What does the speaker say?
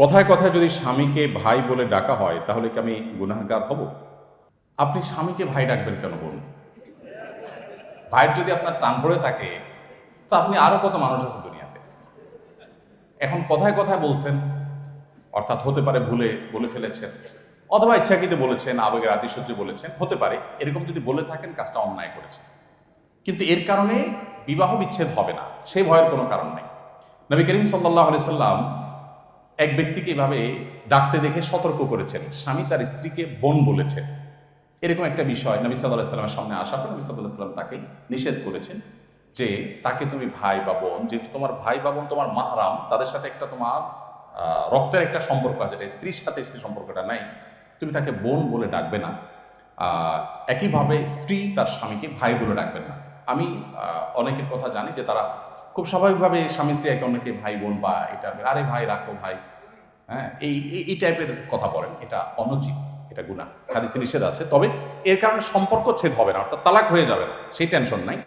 কথায় কথায় যদি স্বামীকে ভাই বলে ডাকা হয়, তাহলে কি আমি গুনাহগার হব? আপনি স্বামীকে ভাই ডাকবেন কেন বলুন? ভাইয়ের যদি আপনার টান পড়ে থাকে, তো আপনি আরও কত মানুষ আছে দুনিয়াতে? এখন কথায় কথায় বলছেন, অর্থাৎ হতে পারে ভুলে বলে ফেলেছেন, অথবা ইচ্ছাকৃত বলেছেন, আবেগের আতিশয্যে বলেছেন, হতে পারে, এরকম যদি বলে থাকেন, কাজটা অন্যায় করেছেন। কিন্তু এর কারণে বিবাহ বিচ্ছেদ হবে না, সেই ভয়ের কোনো কারণ নেই। নবী করিম সাল্লাহ সাল্লাম এক ব্যক্তিকে এভাবে ডাকতে দেখে সতর্ক করেছেন। স্বামী তার স্ত্রীকে বোন বলেছেন। এরকম একটা বিষয় নবী সাল্লাহ সাল্লামের সামনে আসার পর নবী সাল্লাহ সাল্লাম তাকে নিষেধ করেছেন যে তাকে তুমি ভাই বা বোন, যেহেতু তোমার ভাই বা বোন তোমার মাহারাম, তাদের সাথে একটা তোমার রক্তের একটা সম্পর্ক আছে স্ত্রীর সাথে সেই সম্পর্কটা নাই, তুমি তাকে বোন বলে ডাকবে না। একইভাবে স্ত্রী তার স্বামীকে ভাই বলে ডাকবেন না। আমি অনেকের কথা জানি যে তারা খুব স্বাভাবিকভাবে স্বামী স্ত্রী একে অন্যকে ভাই, বোন বা এটা আরে ভাই, রাখো ভাই। হ্যাঁ এই, এই- টাইপের কথা বলেন, এটা অনুচিত এটা গুণা হাদিসে নিষেধ আছে। তবে এর কারণে সম্পর্ক ছেদ হবে না, অর্থাৎ তালাক হয়ে যাবে না, সেই টেনশন নাই।